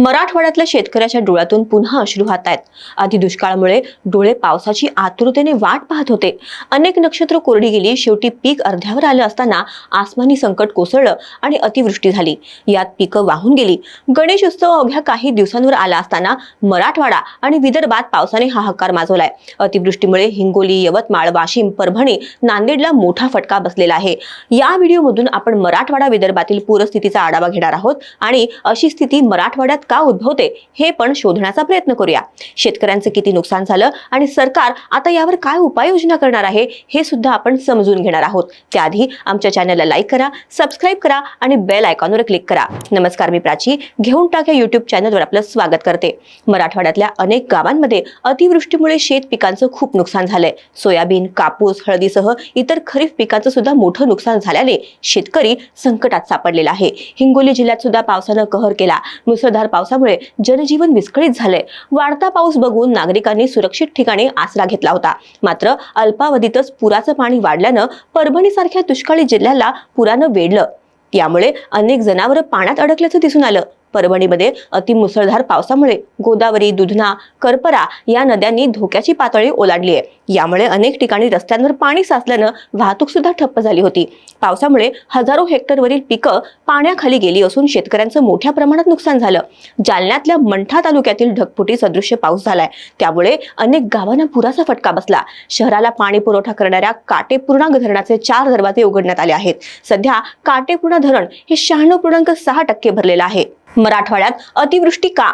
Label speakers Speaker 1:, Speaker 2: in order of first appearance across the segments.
Speaker 1: मराठवाड्यातल्या शेतकऱ्याच्या डोळ्यातून पुन्हा अश्रू वाहत आहेत आधी दुष्काळामुळे डोळे पावसाची आतुरतेने वाट पाहत होते. अनेक नक्षत्र कोरडी गेली शेवटी पीक अर्ध्यावर आलं असताना आसमानी संकट कोसळलं आणि अतिवृष्टी झाली. यात पिकं वाहून गेली. गणेश उत्सव अवघ्या काही दिवसांवर आला असताना मराठवाडा आणि विदर्भात पावसाने हाहाकार माजवलाय. अतिवृष्टीमुळे हिंगोली यवतमाळ वाशिम परभणी नांदेडला मोठा फटका बसलेला आहे. या व्हिडिओमधून आपण मराठवाडा विदर्भातील पूरस्थितीचा आढावा घेणार आहोत आणि अशी स्थिती मराठवाड्यात का उद्भवते हे पण शोधण्याचा प्रयत्न करूया. शेतकऱ्यांचं किती नुकसान झालं आणि सरकार आता यावर काय उपाययोजना करणार आहे हे सुद्धा आपण समजून घेणार आहोत. त्याआधी आमच्या चॅनलला लाईक करा सबस्क्राईब करा आणि बेल आयकॉनवर क्लिक करा. नमस्कार मी प्राची घेऊन टाक या युट्यूब चॅनलवर आपलं स्वागत करते. मराठवाड्यातल्या अनेक गावांमध्ये अतिवृष्टीमुळे शेत पिकांचं खूप नुकसान झालंय. सोयाबीन कापूस हळदीसह इतर खरीप पिकांचं सुद्धा मोठं नुकसान झाल्याने शेतकरी संकटात सापडलेला आहे. हिंगोली जिल्ह्यात सुद्धा पावसानं कहर केला. मुसळधार पावसामुळे जनजीवन विस्कळीत झाले वाढता पाऊस बघून नागरिकांनी सुरक्षित ठिकाणी आसरा घेतला होता. मात्र अल्पावधीतच पुराचं पाणी वाढल्यानं परभणीसारख्या दुष्काळी जिल्ह्याला पुरानं वेढलं. यामुळे अनेक जनावरं पाण्यात अडकल्याचं दिसून आलं. परभणीमध्ये अतिमुसळधार पावसामुळे गोदावरी दुधना करपरा या नद्यांनी धोक्याची पातळी ओलांडली आहे. यामुळे अनेक ठिकाणी रस्त्यांवर पाणी साचल्यानं वाहतूक सुद्धा ठप्प झाली होती. पावसामुळे हजारो हेक्टरवरील पिकं पाण्याखाली गेली असून शेतकऱ्यांचं मोठ्या प्रमाणात नुकसान झालं. जालन्यातल्या मंठा तालुक्यातील ढगफुटी सदृश्य पाऊस झालाय. त्यामुळे अनेक गावांना पुराचा फटका बसला. शहराला पाणी पुरवठा करणाऱ्या काटेपूर्णा धरणाचे चार दरवाजे उघडण्यात आले आहेत. सध्या काटेपूर्णा धरण हे शहाण्णव पूर्णांक सहा टक्के भरलेलं आहे. मराठवाड्यात अतिवृष्टी का?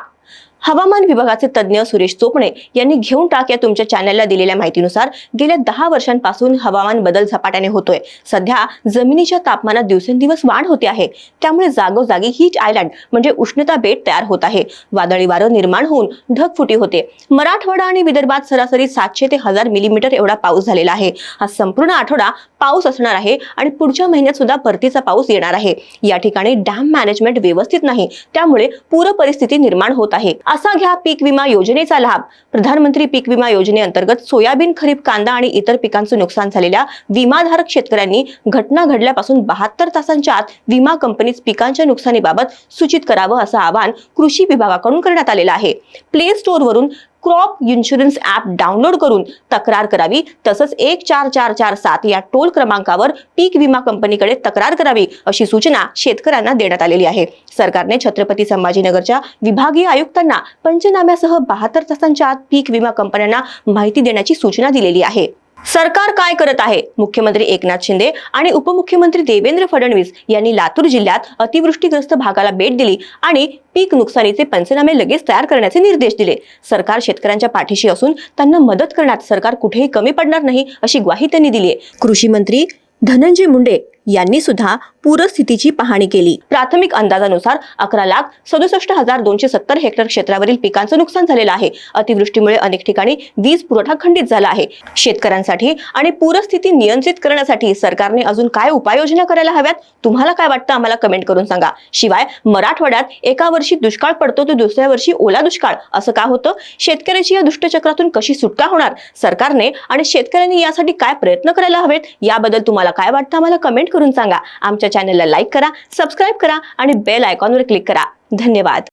Speaker 1: हवामान विभागाचे तज्ज्ञ सुरेश चोपणे यांनी घेऊन टाक या तुमच्या चॅनलला दिलेल्या माहितीनुसार गेल्या दहा वर्षांपासून हवामान बदल झपाट्याने होतोय. सध्या जमिनीच्या तापमानात दिवसेंदिवस वाढ होते आहे. त्यामुळे जागोजागी हीट आयलँड म्हणजे उष्णता बेट तयार होत आहे. वादळी वारं निर्माण होऊन ढगफुटी होते. मराठवाडा आणि विदर्भात सरासरी सातशे ते हजार मिलीमीटर एवढा पाऊस झालेला आहे. हा संपूर्ण आठवडा पाऊस असणार आहे आणि पुढच्या महिन्यात सुद्धा परतीचा पाऊस येणार आहे. या ठिकाणी डॅम मॅनेजमेंट व्यवस्थित नाही. त्यामुळे पूर परिस्थिती निर्माण होत आहे. असा घ्या पीक विमा योजनेचा लाभ. प्रधानमंत्री पीक विमा योजनेअंतर्गत सोयाबीन खरीप कांदा आणि इतर पिकांचं नुकसान झालेल्या विमाधारक शेतकऱ्यांनी घटना घडल्यापासून बहात्तर तासांच्या आत विमा कंपनीत पिकांच्या नुकसानीबाबत सूचित करावं असं आवाहन कृषी विभागाकडून करण्यात आलेलं आहे. प्ले स्टोअरवरून क्रॉप इन्शुरन्स ॲप डाउनलोड करून तक्रार करावी. तसंच एक चार चार चार सात या टोल क्रमांकावर पीक विमा कंपनीकडे तक्रार करावी अशी सूचना शेतकऱ्यांना देण्यात आलेली आहे. सरकारने छत्रपती संभाजीनगरच्या विभागीय आयुक्तांना पंचनाम्यासह बहात्तर तासांच्या आत पीक विमा कंपन्यांना माहिती देण्याची सूचना दिलेली आहे. सरकार काय करत आहे? मुख्यमंत्री एकनाथ शिंदे आणि उपमुख्यमंत्री देवेंद्र फडणवीस यांनी लातूर जिल्ह्यात अतिवृष्टीग्रस्त भागाला भेट दिली आणि पीक नुकसानीचे पंचनामे लगेच तयार करण्याचे निर्देश दिले. सरकार शेतकऱ्यांच्या पाठीशी असून त्यांना मदत करण्यात सरकार कुठेही कमी पडणार नाही अशी ग्वाही त्यांनी दिली आहे कृषी मंत्री धनंजय मुंडे यांनी सुद्धा पूरस्थितीची पाहणी केली. प्राथमिक अंदाजानुसार अकरा लाख सदुसष्ट हजार दोनशे सत्तर हेक्टर क्षेत्रावरील पिकांचं नुकसान झालेलं आहे. अतिवृष्टीमुळे अनेक ठिकाणी वीज पुरवठा खंडित झाला आहे. शेतकऱ्यांसाठी आणि पूरस्थिती नियंत्रित करण्यासाठी सरकारने अजून काय उपाययोजना करायला हव्यात? तुम्हाला काय वाटतं? आम्हाला कमेंट करून सांगा. शिवाय मराठवाड्यात एका वर्षी दुष्काळ पडतो तर दुसऱ्या वर्षी ओला दुष्काळ. असं का होतं? शेतकऱ्याची या दुष्टचक्रातून कशी सुटका होणार? सरकारने आणि शेतकऱ्यांनी यासाठी काय प्रयत्न करायला हवेत? याबद्दल तुम्हाला काय वाटतं? आम्हाला कमेंट करून सांगा. आमच्या चॅनलला लाईक करा सबस्क्राईब करा आणि बेल आयकॉनवर क्लिक करा. धन्यवाद.